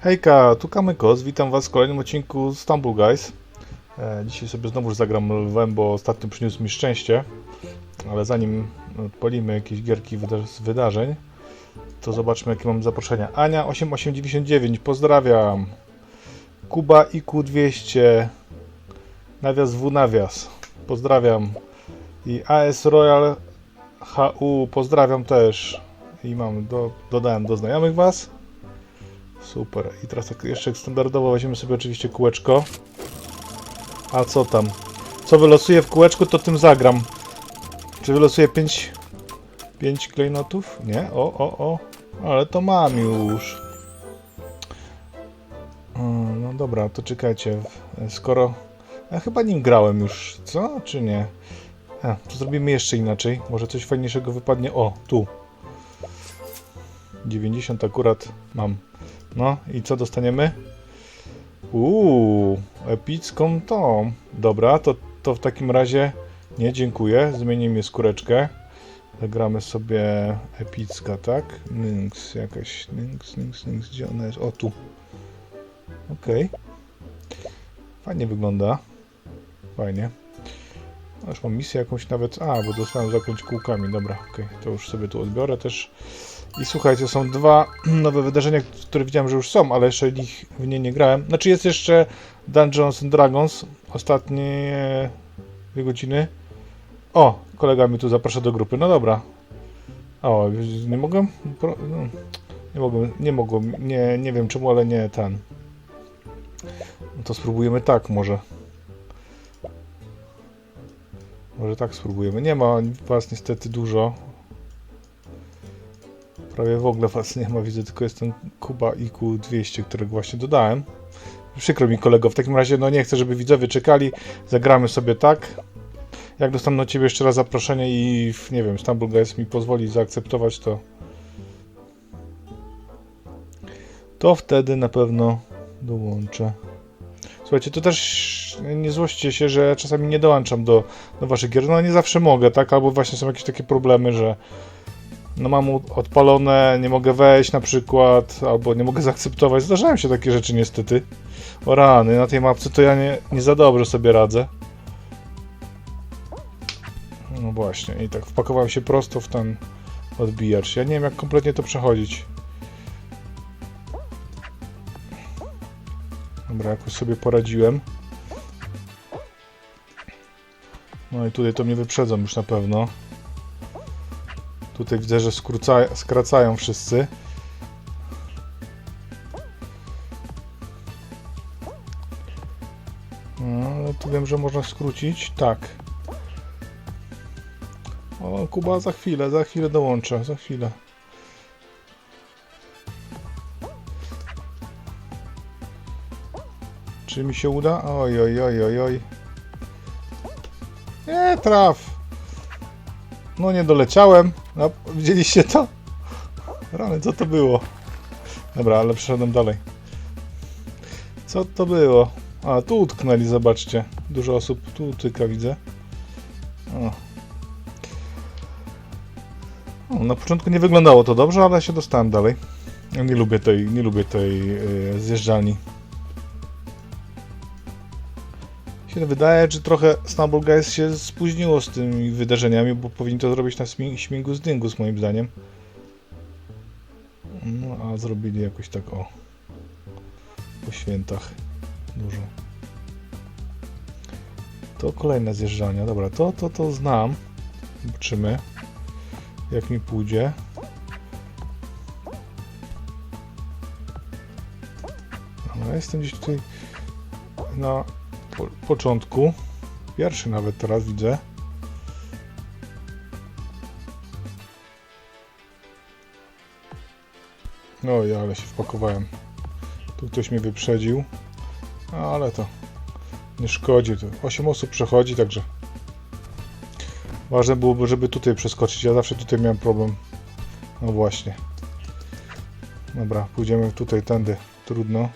Hejka, tu Kamykos, witam was w kolejnym odcinku Stumble Guys. E, dzisiaj sobie znowu zagram lwem, bo ostatnio przyniósł mi szczęście. Ale zanim odpalimy jakieś gierki z wydarzeń, to zobaczmy jakie mam zaproszenia. Ania 8899, pozdrawiam. Kuba IQ200, nawias W nawias, pozdrawiam. I AS Royal HU, pozdrawiam też. I mam, do, dodałem do znajomych was. Super. I teraz tak jeszcze standardowo weźmiemy sobie oczywiście kółeczko. A co tam? Co wylosuję w kółeczku, to tym zagram. Czy wylosuję 5 5 klejnotów? Nie? O, o, o. Ale to mam już. No dobra, to czekajcie. Skoro... Ja chyba nim grałem już, co? Czy nie? A, to zrobimy jeszcze inaczej. Może coś fajniejszego wypadnie. O, tu. 90 akurat mam. No i co dostaniemy? Uuu, epicką tą. Dobra, to, to w takim razie nie dziękuję. Zmienimy skóreczkę. Zagramy sobie epicka, tak? Nynx, jakaś. Nynx, Nynx, Nynx, gdzie ona jest? O, tu. Okej. Fajnie wygląda. Fajnie. No już mam misję jakąś nawet. A, bo dostałem zakręć kółkami. Dobra, okej. To już sobie tu odbiorę też. I słuchajcie, są dwa nowe wydarzenia, które widziałem, że już są, ale jeszcze ich w nie nie grałem. Znaczy jest jeszcze Dungeons and Dragons, ostatnie dwie godziny. O, kolega mi tu zaprasza do grupy, no dobra. O, nie no, nie mogę, nie mogłem, nie, nie wiem czemu, ale nie ten. No to spróbujemy tak może. Może tak spróbujemy. Nie ma was niestety dużo. Prawie w ogóle was nie ma, widzę tylko jest ten Kuba IQ 200, którego właśnie dodałem. Przykro mi kolego, w takim razie no nie chcę, żeby widzowie czekali, zagramy sobie tak. Jak dostaną od ciebie jeszcze raz zaproszenie i nie wiem, Stumble Guys mi pozwoli zaakceptować to to wtedy na pewno dołączę. Słuchajcie, to też nie złośćcie się, że czasami nie dołączam do, do waszych gier. No nie zawsze mogę, tak? Albo właśnie są jakieś takie problemy, że no mam odpalone, nie mogę wejść na przykład, albo nie mogę zaakceptować. Zdarzają się takie rzeczy niestety. O rany, na tej mapce to ja nie, nie za dobrze sobie radzę. No właśnie, i tak wpakowałem się prosto w ten odbijacz. Ja nie wiem jak kompletnie to przechodzić. Dobra, jakoś sobie poradziłem. No i tutaj to mnie wyprzedzą już na pewno. Tutaj widzę, że skróca, skracają wszyscy. No, tu wiem, że można skrócić. Tak. O, Kuba, za chwilę, za chwilę dołączę, za chwilę. Czy mi się uda? Oj, oj, oj, oj, oj. Nie traf. No nie doleciałem. No, widzieliście to? Rany, co to było? Dobra, ale przeszedłem dalej. Co to było? A, tu utknęli, zobaczcie. Dużo osób tu utyka, widzę. O. Na początku nie wyglądało to dobrze, ale się dostałem dalej. Ja nie lubię tej, nie lubię tej yy, zjeżdżalni. Się wydaje, że trochę Snowball Guys się spóźniło z tymi wydarzeniami, bo powinni to zrobić na śmi- śmigus dyngus moim zdaniem. No a zrobili jakoś tak o po świętach dużo. To kolejne zjeżdżania. Dobra, to, to, to znam. Zobaczymy jak mi pójdzie. Dobra, jestem gdzieś tutaj na po, początku. Pierwszy nawet teraz widzę. Oj, ale się wpakowałem. Tu ktoś mnie wyprzedził. Ale to nie szkodzi. To 8 osób przechodzi, także ważne byłoby, żeby tutaj przeskoczyć. Ja zawsze tutaj miałem problem. No właśnie. Dobra, pójdziemy tutaj tędy. Trudno.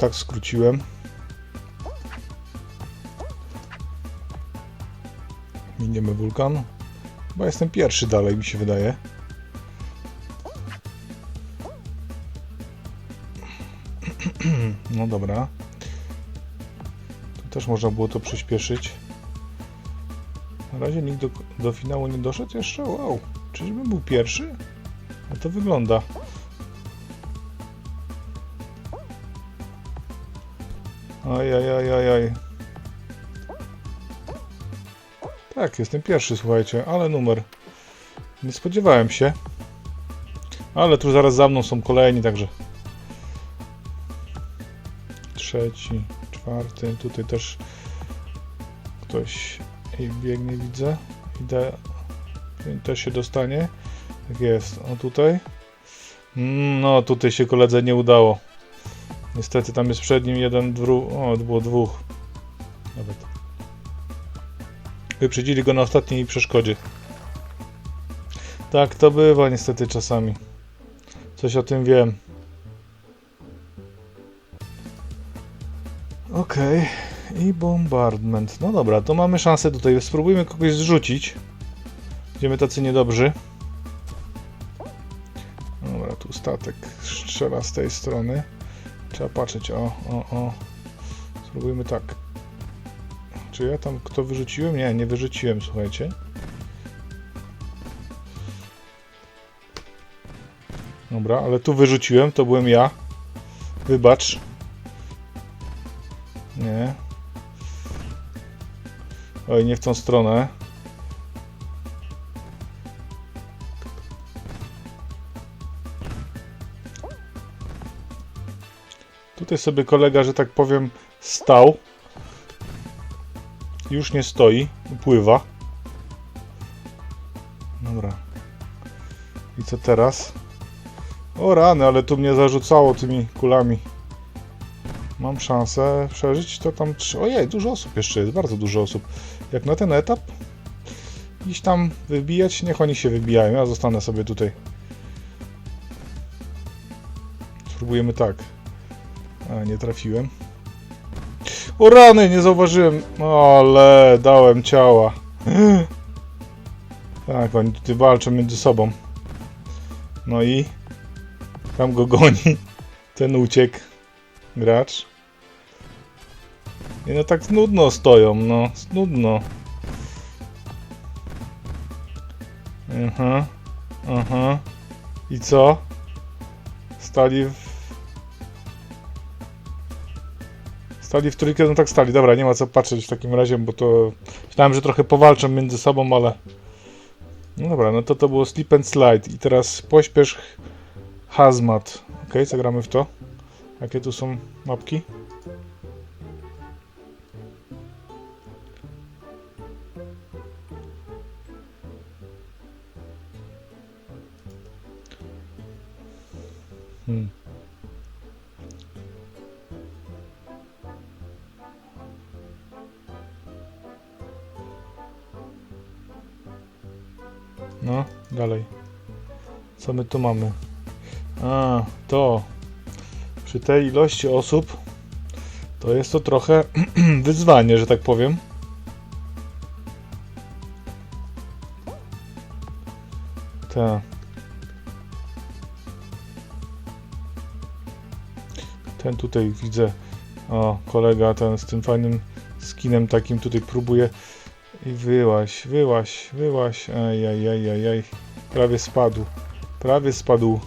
Tak skróciłem. Miniemy wulkan. Bo jestem pierwszy dalej, mi się wydaje. No dobra. Tu też można było to przyspieszyć. Na razie nikt do, do finału nie doszedł jeszcze? Wow. Czyżbym był pierwszy? A to wygląda. Aj. Tak, jestem pierwszy, słuchajcie, ale numer. Nie spodziewałem się. Ale tu zaraz za mną są kolejni, także. Trzeci, czwarty, tutaj też ktoś biegnie, widzę. Idę, też się dostanie. Tak jest, o tutaj. Mm, No, tutaj się koledze nie udało. Niestety tam jest przed nim jeden, dwu, o, było dwóch. Nawet. Wyprzedzili go na ostatniej przeszkodzie. Tak to bywa niestety czasami. Coś o tym wiem. Okej. I bombardment. No dobra, to mamy szansę tutaj. Spróbujmy kogoś zrzucić. Będziemy tacy niedobrzy. Dobra, tu statek strzela z tej strony. Trzeba patrzeć, o, o, o. Spróbujmy tak. Czy ja tam kto wyrzuciłem? Nie, nie wyrzuciłem, słuchajcie. Dobra, ale tu wyrzuciłem, to byłem ja. Wybacz. Nie. Oj, nie w tą stronę. Tutaj sobie kolega, że tak powiem, stał. Już nie stoi, pływa. Dobra. I co teraz? O rany, ale tu mnie zarzucało tymi kulami. Mam szansę przeżyć, to tam... Ojej, dużo osób jeszcze jest, bardzo dużo osób. Jak na ten etap iść tam wybijać, niech oni się wybijają, ja zostanę sobie tutaj. Spróbujemy tak. A, nie trafiłem. O rany, nie zauważyłem. Ale dałem ciała. Tak, oni tutaj walczą między sobą. No i tam go goni. Ten uciekł. Gracz. I no tak nudno stoją, no. Nudno. Aha. Aha. I co? Stali w... Stali w trójkę, no tak stali. Dobra, nie ma co patrzeć w takim razie, bo to... Myślałem, że trochę powalczą między sobą, ale... No dobra, no to to było Slip and Slide. I teraz pośpiesz Hazmat. Ok, zagramy w to. Jakie tu są mapki? Co my tu mamy? A, to. Przy tej ilości osób to jest to trochę wyzwanie, że tak powiem. Tak. Ten tutaj widzę, o kolega ten z tym fajnym skinem takim tutaj próbuje i wyłaś, wyłaś, wyłaś, aj, aj, aj, aj, aj. prawie spadł, prawie spadł.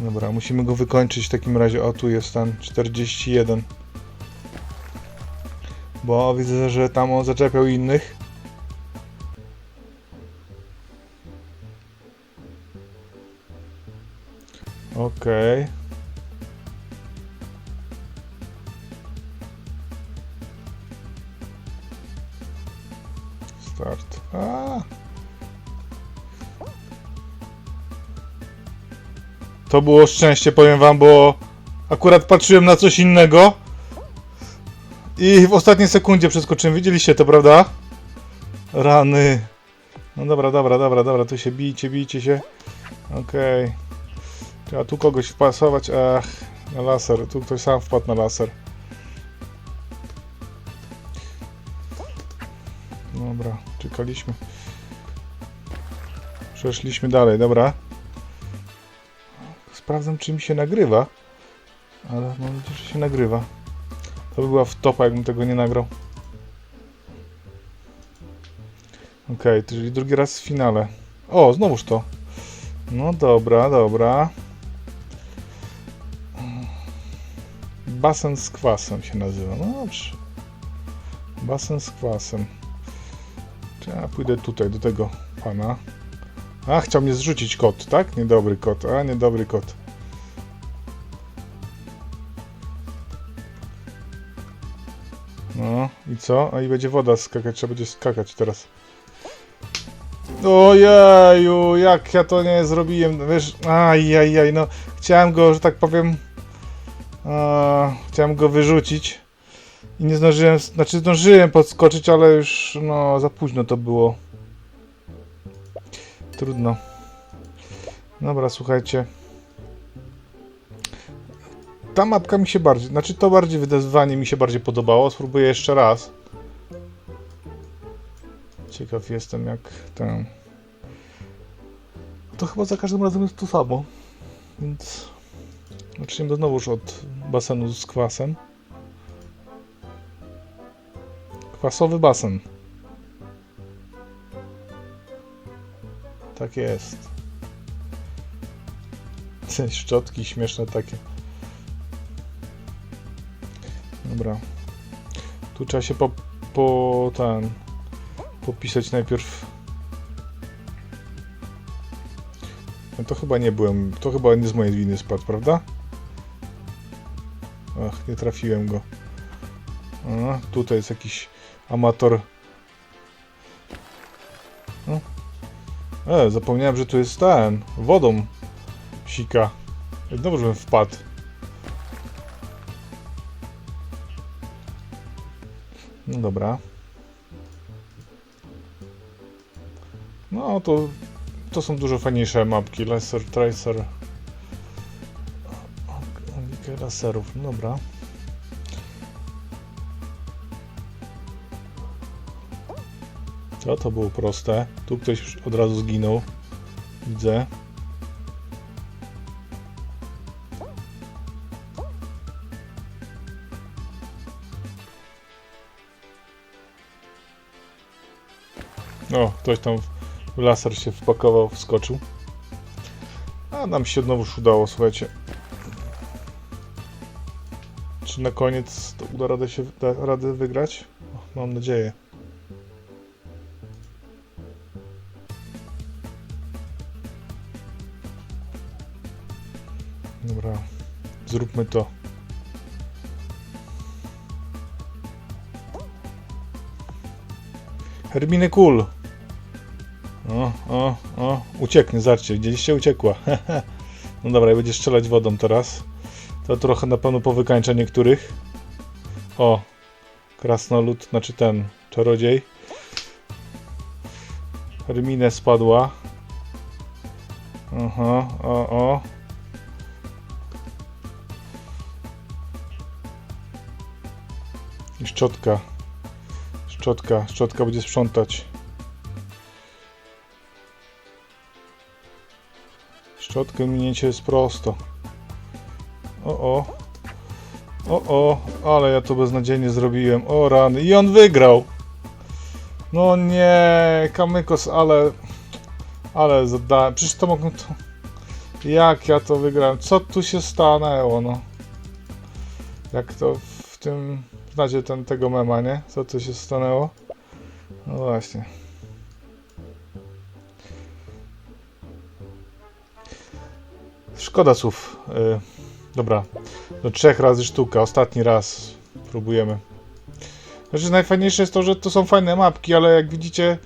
Dobra, musimy go wykończyć w takim razie. O, tu jest ten 41. Bo widzę, że tam on zaczepiał innych. Okej. Start. To było szczęście, powiem wam, bo akurat patrzyłem na coś innego i w ostatniej sekundzie przeskoczyłem. Widzieliście to, prawda? Rany. No dobra, dobra, dobra, dobra, tu się bijcie, bijcie się. Okej. Trzeba tu kogoś wpasować. Ach, na laser. Tu ktoś sam wpadł na laser. Dobra, czekaliśmy. Przeszliśmy dalej, dobra. Sprawdzam, czy mi się nagrywa. Ale mam nadzieję, że się nagrywa. To by była wtopa, jakbym tego nie nagrał. Okej, czyli drugi raz w finale. O, znowuż to. No dobra, dobra. Basen z kwasem się nazywa. No dobrze. Basen z kwasem. Ja pójdę tutaj, do tego pana. A, chciał mnie zrzucić kot, tak? Niedobry kot, a niedobry kot. No i co? A i będzie woda skakać, trzeba będzie skakać teraz. Ojeju, jak ja to nie zrobiłem, wiesz, ajajaj, no chciałem go, że tak powiem, a, chciałem go wyrzucić i nie zdążyłem, znaczy zdążyłem podskoczyć, ale już, no, za późno to było. Trudno. Dobra, słuchajcie. Ta mapka mi się bardziej, znaczy to bardziej wydawanie mi się bardziej podobało. Spróbuję jeszcze raz. Ciekaw jestem jak ten. To chyba za każdym razem jest to samo. Więc zaczniemy znowuż od basenu z kwasem. Kwasowy basen. Tak jest. Te Szczotki śmieszne takie. Dobra. Tu trzeba się po, po ten popisać najpierw. No to chyba nie byłem, to chyba nie z mojej winy spadł, prawda? Ach, nie trafiłem go. A, tutaj jest jakiś amator. E, zapomniałem, że tu jest ten, wodą sika. Dobrze bym wpadł. No dobra. No to to są dużo fajniejsze mapki. Laser Tracer. Laserów. No dobra. To to było proste. Tu ktoś już od razu zginął. Widzę. O, ktoś tam w laser się wpakował, wskoczył. A nam się znowuż udało, słuchajcie. Czy na koniec to uda radę się da radę wygrać? O, mam nadzieję. Zróbmy to. Herminy Kul. O, o, o, ucieknie, zobaczcie, widzieliście, uciekła. no dobra, i będzie strzelać wodą teraz. To trochę na pewno powykańcza niektórych. O, krasnolud, znaczy ten, czarodziej. Herminę spadła. Aha, o, o. szczotka. Szczotka, szczotka będzie sprzątać. Szczotkę minięcie jest prosto. O, o. O, o, ale ja to beznadziejnie zrobiłem. O, rany. I on wygrał. No nie, Kamykos, ale... Ale zadałem. Przecież to mogłem to... Jak ja to wygrałem? Co tu się stanęło, no? Jak to w tym... Znacie ten, tego mema, nie? Co tu się stanęło? No właśnie. Szkoda słów. Y, dobra. Do trzech razy sztuka. Ostatni raz próbujemy. Znaczy najfajniejsze jest to, że to są fajne mapki, ale jak widzicie,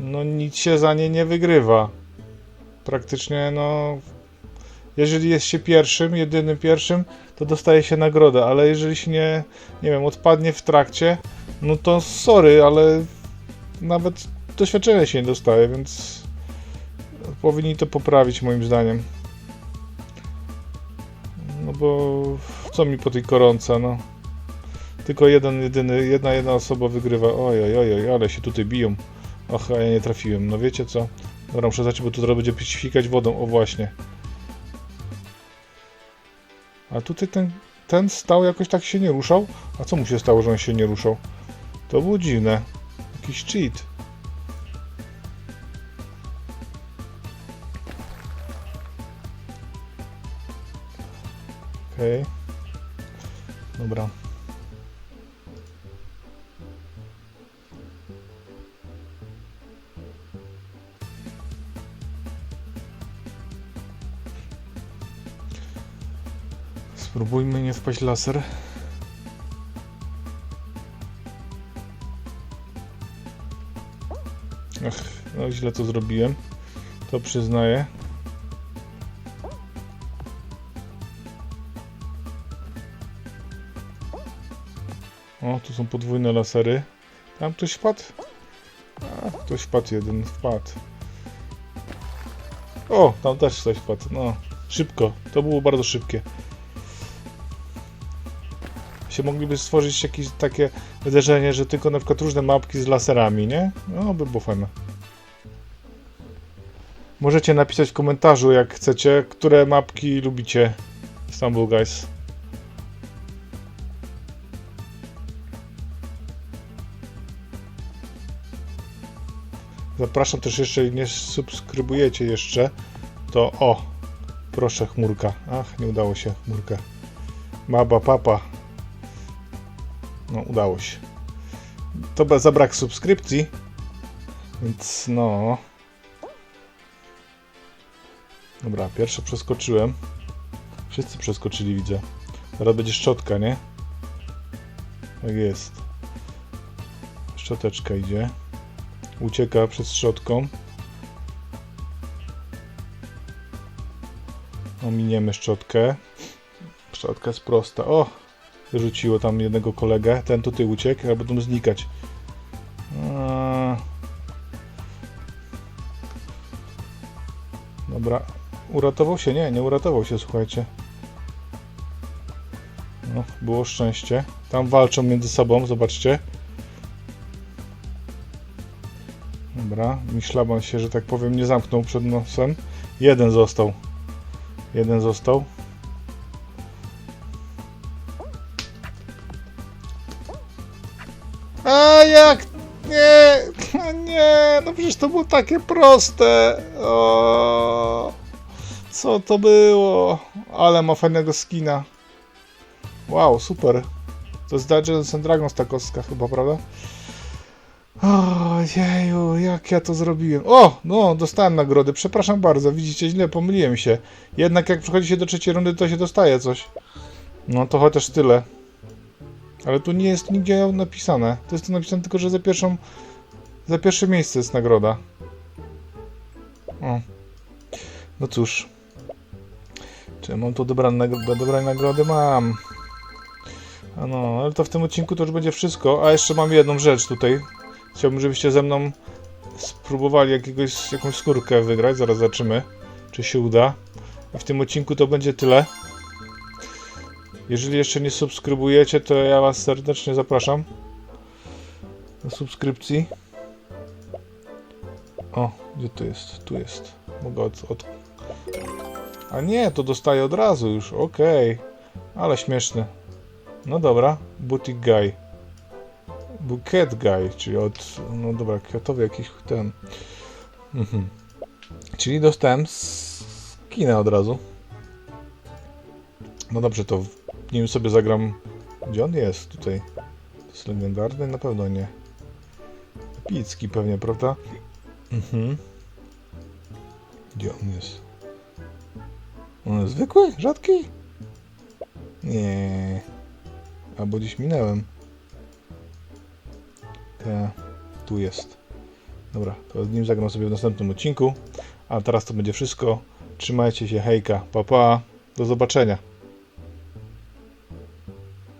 no nic się za nie nie wygrywa. Praktycznie, no... Jeżeli jest się pierwszym, jedynym pierwszym, to dostaje się nagrodę, ale jeżeli się nie, nie wiem, odpadnie w trakcie, no to sorry, ale nawet doświadczenia się nie dostaje, więc powinni to poprawić moim zdaniem. No bo co mi po tej koronce, no. Tylko jeden, jedyny, jedna, jedna osoba wygrywa. Oj, oj, oj, oj, ale się tutaj biją. Och, a ja nie trafiłem. No wiecie co? Dobra, muszę zacząć, bo tu zaraz będzie świkać wodą. O, właśnie. A tutaj ten, ten stał jakoś tak się nie ruszał. A co mu się stało, że on się nie ruszał? To było dziwne. Jakiś cheat. Okej. Dobra. Spróbujmy nie wpaść laser. Ach, no źle to zrobiłem. To przyznaję. O, tu są podwójne lasery. Tam ktoś wpadł? A, ktoś wpadł jeden, wpadł. O, tam też ktoś wpadł. No, szybko. To było bardzo szybkie. Się mogliby stworzyć jakieś takie wydarzenie, że tylko na przykład różne mapki z laserami, nie? No, by było fajne. Możecie napisać w komentarzu, jak chcecie, które mapki lubicie. Istanbul Guys. Zapraszam też jeszcze, nie subskrybujecie jeszcze, to o, proszę chmurka. Ach, nie udało się, chmurka. Maba, papa. No, udało się. To bez- za brak subskrypcji, więc no. Dobra, pierwsze przeskoczyłem. Wszyscy przeskoczyli, widzę. Teraz będzie szczotka, nie? Tak jest. Szczoteczka idzie. Ucieka przed szczotką. Ominiemy szczotkę. Szczotka jest prosta. O! Wyrzuciło tam jednego kolegę. Ten tutaj uciekł, a będą znikać. A. Dobra. Uratował się? Nie, nie uratował się, słuchajcie. No, było szczęście. Tam walczą między sobą, zobaczcie. Dobra, mi szlaban się, że tak powiem, nie zamknął przed nosem. Jeden został. Jeden został. Jak? Nie, no nie, no przecież to było takie proste. O, co to było? Ale ma fajnego skina. Wow, super. To jest Dungeons and Dragons ta chyba, prawda? Ojeju, jak ja to zrobiłem. O, no, dostałem nagrody. Przepraszam bardzo, widzicie, źle pomyliłem się. Jednak jak przychodzi się do trzeciej rundy, to się dostaje coś. No to chociaż tyle. Ale tu nie jest nigdzie napisane. To jest tu napisane tylko, że za pierwszą... Za pierwsze miejsce jest nagroda. O. No cóż. Czy mam tu dobrane, dobrej nagrody? Mam. No, ale to w tym odcinku to już będzie wszystko. A jeszcze mam jedną rzecz tutaj. Chciałbym, żebyście ze mną spróbowali jakiegoś, jakąś skórkę wygrać. Zaraz zobaczymy, czy się uda. I w tym odcinku to będzie tyle. Jeżeli jeszcze nie subskrybujecie, to ja Was serdecznie zapraszam do subskrypcji. O, gdzie to jest? Tu jest. Mogę od... od... A nie, to dostaję od razu już. Okej. Ale śmieszny. No dobra. Boutique Guy. Bouquet Guy, czyli od... No dobra, kwiatowy jakiś ten. Mhm. Czyli dostałem skinę od razu. No dobrze, to nim sobie zagram... Gdzie on jest tutaj? To jest legendarny? Na pewno nie. Epicki pewnie, prawda? Mhm. Gdzie on jest? On jest zwykły? Rzadki? Nie. Albo gdzieś minęłem. Te, tu jest. Dobra, to z nim zagram sobie w następnym odcinku. A teraz to będzie wszystko. Trzymajcie się, hejka, pa pa. Do zobaczenia.